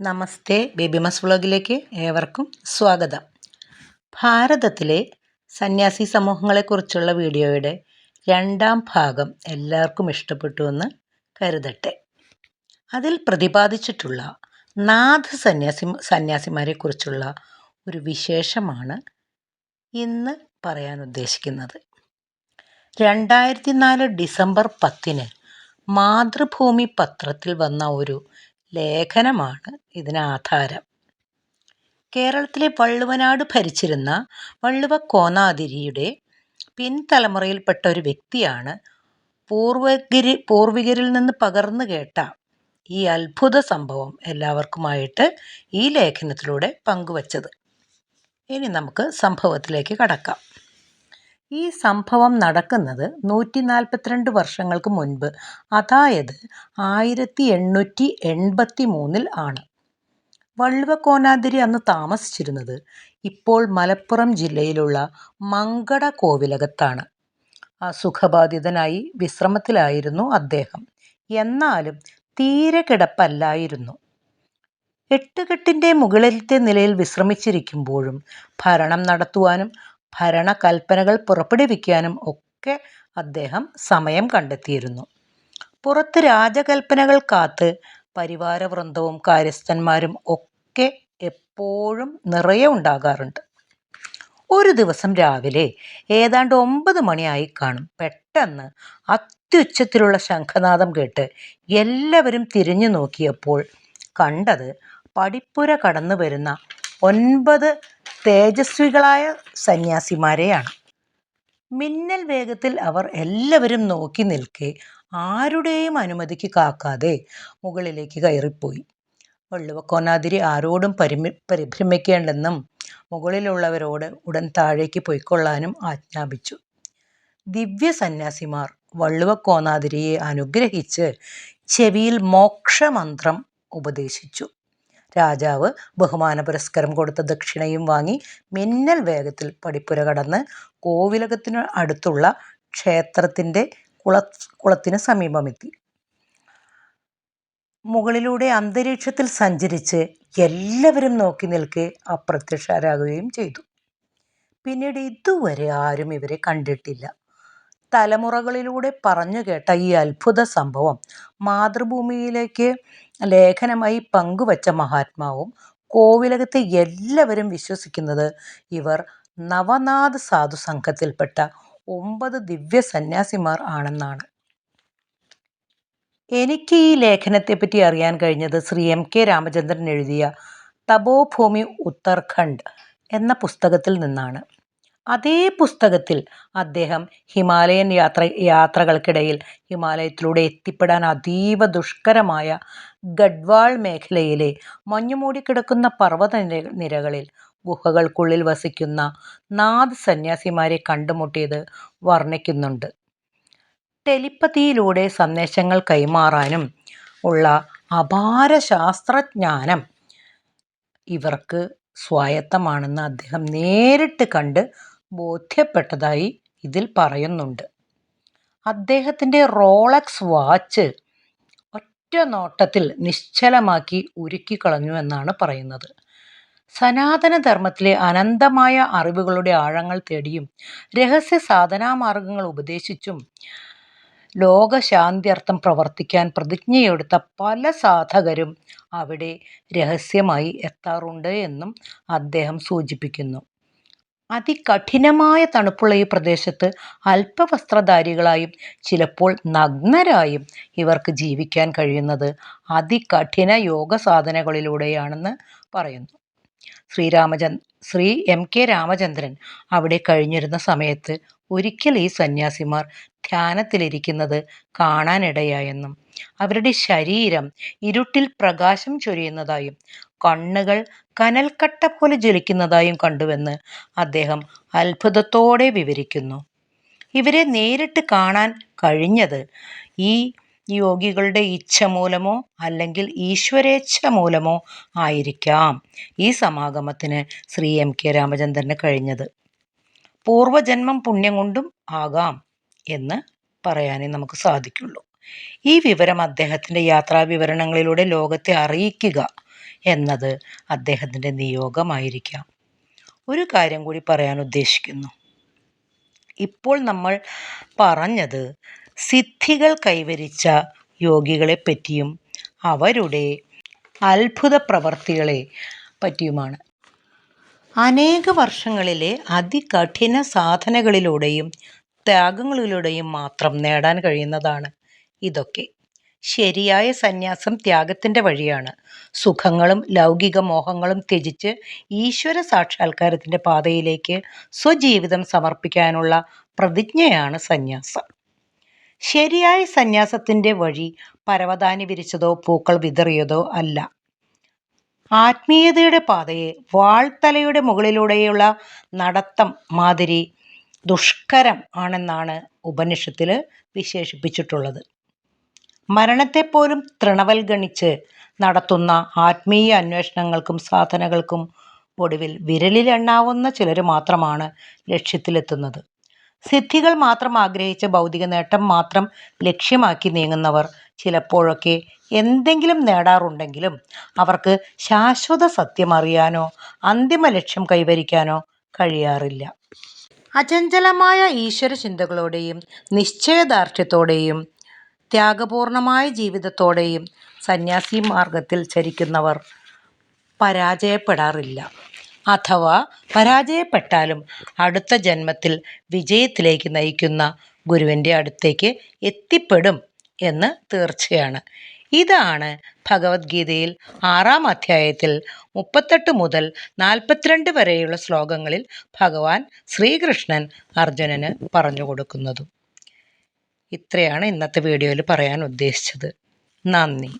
നമസ്തേ ബേബിമസ് വ്ളോഗിലേക്ക് ഏവർക്കും സ്വാഗതം. ഭാരതത്തിലെ സന്യാസി സമൂഹങ്ങളെക്കുറിച്ചുള്ള വീഡിയോയുടെ രണ്ടാം ഭാഗം എല്ലാവർക്കും ഇഷ്ടപ്പെട്ടു എന്ന് കരുതട്ടെ. അതിൽ പ്രതിപാദിച്ചിട്ടുള്ള നാഥ സന്യാസി സന്യാസിമാരെക്കുറിച്ചുള്ള ഒരു വിശേഷമാണ് ഇന്ന് പറയാൻ ഉദ്ദേശിക്കുന്നത്. രണ്ടായിരത്തി നാല് ഡിസംബർ പത്തിന് മാതൃഭൂമി പത്രത്തിൽ വന്ന ഒരു ലേഖനമാണ് ഇതിന് ആധാരം കേരളത്തിലെ വള്ളുവനാട് ഭരിച്ചിരുന്ന വള്ളുവ കോനാതിരിയുടെ പിൻതലമുറയിൽപ്പെട്ട ഒരു വ്യക്തിയാണ് പൂർവഗിരി പൂർവികരിൽ നിന്ന് പകർന്നു കേട്ട ഈ അത്ഭുത സംഭവം എല്ലാവർക്കുമായിട്ട് ഈ ലേഖനത്തിലൂടെ പങ്കുവച്ചത്. ഇനി നമുക്ക് സംഭവത്തിലേക്ക് കടക്കാം. ഈ സംഭവം നടക്കുന്നത് നൂറ്റി നാൽപ്പത്തിരണ്ട് വർഷങ്ങൾക്ക് മുൻപ്. അതായത് ആയിരത്തി എണ്ണൂറ്റി എൺപത്തി മൂന്നിൽ ആണ്. വള്ളുവക്കോനാതിരി അന്ന് താമസിച്ചിരുന്നത് ഇപ്പോൾ മലപ്പുറം ജില്ലയിലുള്ള മങ്കട കോവിലകത്താണ്. അസുഖബാധിതനായി വിശ്രമത്തിലായിരുന്നു അദ്ദേഹം. എന്നാലും തീരെ കിടപ്പല്ലായിരുന്നു. എട്ടുകെട്ടിന്റെ മുകളിലത്തെ നിലയിൽ വിശ്രമിച്ചിരിക്കുമ്പോഴും ഭരണം നടത്തുവാനും ഭരണകൽപ്പനകൾ പുറപ്പെടുവിക്കാനും ഒക്കെ അദ്ദേഹം സമയം കണ്ടെത്തിയിരുന്നു. പുറത്ത് രാജകൽപ്പനകൾ കാത്ത് പരിവാരവൃന്ദവും കാര്യസ്ഥന്മാരും ഒക്കെ എപ്പോഴും നിറയെ ഉണ്ടാകാറുണ്ട്. ഒരു ദിവസം രാവിലെ ഏതാണ്ട് ഒമ്പത് മണിയായി കാണും. പെട്ടെന്ന് അത്യുച്ചത്തിലുള്ള ശംഖനാദം കേട്ട് എല്ലാവരും തിരിഞ്ഞു നോക്കിയപ്പോൾ കണ്ടത് പടിപ്പുര കടന്നു വരുന്ന ഒൻപത് തേജസ്വികളായ സന്യാസിമാരെയാണ്. മിന്നൽ വേഗത്തിൽ അവർ എല്ലാവരും നോക്കി നിൽക്കെ ആരുടെയും അനുമതിക്ക് കാക്കാതെ മുകളിലേക്ക് കയറിപ്പോയി. വള്ളുവക്കോനാതിരി ആരോടും പരിമി പരിഭ്രമിക്കേണ്ടെന്നും മുകളിലുള്ളവരോട് ഉടൻ താഴേക്ക് പൊയ്ക്കൊള്ളാനും ആജ്ഞാപിച്ചു. ദിവ്യ സന്യാസിമാർ വള്ളുവക്കോനാതിരിയെ അനുഗ്രഹിച്ച് ചെവിയിൽ മോക്ഷമന്ത്രം ഉപദേശിച്ചു. രാജാവ് ബഹുമാന പുരസ്കാരം കൊടുത്ത ദക്ഷിണയും വാങ്ങി മിന്നൽ വേഗത്തിൽ പടിപ്പുര കടന്ന് കോവിലകത്തിന് അടുത്തുള്ള ക്ഷേത്രത്തിന്റെ കുള കുളത്തിന് സമീപമെത്തി. മുകളിലൂടെ അന്തരീക്ഷത്തിൽ സഞ്ചരിച്ച് എല്ലാവരും നോക്കി നിൽക്കെ അപ്രത്യക്ഷരാകുകയും ചെയ്തു. പിന്നീട് ഇതുവരെ ആരും ഇവരെ കണ്ടിട്ടില്ല. തലമുറകളിലൂടെ പറഞ്ഞു കേട്ട ഈ അത്ഭുത സംഭവം മാതൃഭൂമിയിലേക്ക് ലേഖനമായി പങ്കുവച്ച മഹാത്മാവും കോവിലകത്തെ എല്ലാവരും വിശ്വസിക്കുന്നത് ഇവർ നവനാഥ് സാധു സംഘത്തിൽപ്പെട്ട ഒമ്പത് ദിവ്യ സന്യാസിമാർ ആണെന്നാണ്. എനിക്ക് ഈ ലേഖനത്തെപ്പറ്റി അറിയാൻ കഴിഞ്ഞത് ശ്രീ എം കെ രാമചന്ദ്രൻ എഴുതിയ തപോഭൂമി ഉത്തർഖണ്ഡ് എന്ന പുസ്തകത്തിൽ നിന്നാണ്. അതേ പുസ്തകത്തിൽ അദ്ദേഹം ഹിമാലയൻ യാത്ര യാത്രകൾക്കിടയിൽ ഹിമാലയത്തിലൂടെ എത്തിപ്പെടാൻ അതീവ ദുഷ്കരമായ ഗഡ്വാൾ മേഖലയിലെ മഞ്ഞുമൂടിക്കിടക്കുന്ന പർവത നിരകളിൽ ഗുഹകൾക്കുള്ളിൽ വസിക്കുന്ന നാഥ് സന്യാസിമാരെ കണ്ടുമുട്ടിയത് വർണിക്കുന്നുണ്ട്. ടെലിപ്പതിയിലൂടെ സന്ദേശങ്ങൾ കൈമാറാനും ഉള്ള അപാര ശാസ്ത്രജ്ഞാനം ഇവർക്ക് സ്വായത്തമാണെന്ന് അദ്ദേഹം നേരിട്ട് കണ്ട് ബോധ്യപ്പെട്ടതായി ഇതിൽ പറയുന്നുണ്ട്. അദ്ദേഹത്തിന്റെ റോളക്സ് വാച്ച് ഒറ്റ നോട്ടത്തിൽ നിശ്ചലമാക്കി ഉരുക്കിക്കളഞ്ഞു എന്നാണ് പറയുന്നത്. സനാതനധർമ്മത്തിലെ അനന്തമായ അറിവുകളുടെ ആഴങ്ങൾ തേടിയും രഹസ്യ സാധനാമാർഗങ്ങൾ ഉപദേശിച്ചും ലോകശാന്ത്യർത്ഥം പ്രവർത്തിക്കാൻ പ്രതിജ്ഞയെടുത്ത പല സാധകരും അവിടെ രഹസ്യമായി എത്താറുണ്ട് എന്നും അദ്ദേഹം സൂചിപ്പിക്കുന്നു. അതികഠിനമായ തണുപ്പുള്ള ഈ പ്രദേശത്ത് അല്പവസ്ത്രധാരികളായും ചിലപ്പോൾ നഗ്നരായും ഇവർക്ക് ജീവിക്കാൻ കഴിയുന്നത് അതികഠിന യോഗ സാധനകളിലൂടെയാണെന്ന് പറയുന്നു. ശ്രീരാമചന്ദ് ശ്രീ എം കെ രാമചന്ദ്രൻ അവിടെ കഴിഞ്ഞിരുന്ന സമയത്ത് ഒരിക്കൽ ഈ സന്യാസിമാർ ധ്യാനത്തിലിരിക്കുന്നത് കാണാനിടയായെന്നും അവരുടെ ശരീരം ഇരുട്ടിൽ പ്രകാശം ചൊരിയുന്നതായും കണ്ണുകൾ കനൽക്കട്ട പോലെ ജ്വലിക്കുന്നതായും കണ്ടുവെന്ന് അദ്ദേഹം അത്ഭുതത്തോടെ വിവരിക്കുന്നു. ഇവരെ നേരിട്ട് കാണാൻ കഴിഞ്ഞത് ഈ യോഗികളുടെ ഇച്ഛ മൂലമോ അല്ലെങ്കിൽ ഈശ്വരേച്ഛ മൂലമോ ആയിരിക്കാം ഈ സമാഗമത്തിന് ശ്രീ എം കെ രാമചന്ദ്രന് കഴിഞ്ഞത്. പൂർവജന്മം പുണ്യം കൊണ്ടും ആകാം എന്ന് പറയാനേ നമുക്ക് സാധിക്കുള്ളൂ. ഈ വിവരം അദ്ദേഹത്തിന്റെ യാത്രാ വിവരണങ്ങളിലൂടെ ലോകത്തെ അറിയിക്കുക എന്നത് അദ്ദേഹത്തിന്റെ നിയോഗമായിരിക്കാം. ഒരു കാര്യം കൂടി പറയാൻ ഉദ്ദേശിക്കുന്നു. ഇപ്പോൾ നമ്മൾ പറഞ്ഞത് സിദ്ധികൾ കൈവരിച്ച യോഗികളെ പറ്റിയും അവരുടെ അത്ഭുത പ്രവർത്തികളെ പറ്റിയുമാണ്. അനേക വർഷങ്ങളിലെ അതികഠിന സാധനകളിലൂടെയും ത്യാഗങ്ങളിലൂടെയും മാത്രം നേടാൻ കഴിയുന്നതാണ് ഇതൊക്കെ. ശരിയായ സന്യാസം ത്യാഗത്തിന്റെ വഴിയാണ്. സുഖങ്ങളും ലൗകിക മോഹങ്ങളും ത്യജിച്ച് ഈശ്വര സാക്ഷാത്കാരത്തിന്റെ പാതയിലേക്ക് സ്വജീവിതം സമർപ്പിക്കാനുള്ള പ്രതിജ്ഞയാണ് സന്യാസം. ശരിയായ സന്യാസത്തിന്റെ വഴി പരവതാനി വിരിച്ചതോ പൂക്കൾ വിതറിയതോ അല്ല. ആത്മീയതയുടെ പാതയെ വാൾത്തലയുടെ മുകളിലൂടെയുള്ള നടത്തം മാതിരി ദുഷ്കരം ആണെന്നാണ് ഉപനിഷത്തിൽ വിശേഷിപ്പിച്ചിട്ടുള്ളത്. മരണത്തെപ്പോലും തൃണവൽഗണിച്ച് നടത്തുന്ന ആത്മീയ അന്വേഷണങ്ങൾക്കും സാധനകൾക്കും ഒടുവിൽ വിരലിലെണ്ണാവുന്ന ചിലർ മാത്രമാണ് ലക്ഷ്യത്തിലെത്തുന്നത്. സിദ്ധികൾ മാത്രം ആഗ്രഹിച്ച ഭൗതിക നേട്ടം മാത്രം ലക്ഷ്യമാക്കി നീങ്ങുന്നവർ ചിലപ്പോഴൊക്കെ എന്തെങ്കിലും നേടാറുണ്ടെങ്കിലും അവർക്ക് ശാശ്വത സത്യം അറിയാനോ അന്തിമ ലക്ഷ്യം കൈവരിക്കാനോ കഴിയാറില്ല. അചഞ്ചലമായ ഈശ്വര ചിന്തകളോടെയും നിശ്ചയദാർഢ്യത്തോടെയും ത്യാഗപൂർണമായ ജീവിതത്തോടെയും സന്യാസി മാർഗത്തിൽ ചരിക്കുന്നവർ പരാജയപ്പെടാറില്ല. അഥവാ പരാജയപ്പെട്ടാലും അടുത്ത ജന്മത്തിൽ വിജയത്തിലേക്ക് നയിക്കുന്ന ഗുരുവിന്റെ അടുത്തേക്ക് എത്തിപ്പെടും എന്ന് തീർച്ചയാണ്. ഇതാണ് ഭഗവത്ഗീതയിൽ ആറാം അധ്യായത്തിൽ മുപ്പത്തെട്ട് മുതൽ നാൽപ്പത്തിരണ്ട് വരെയുള്ള ശ്ലോകങ്ങളിൽ ഭഗവാൻ ശ്രീകൃഷ്ണൻ അർജുനന് പറഞ്ഞു കൊടുക്കുന്നതും. ഇത്രയാണ് ഇന്നത്തെ വീഡിയോയിൽ പറയാൻ ഉദ്ദേശിച്ചത്. നന്ദി.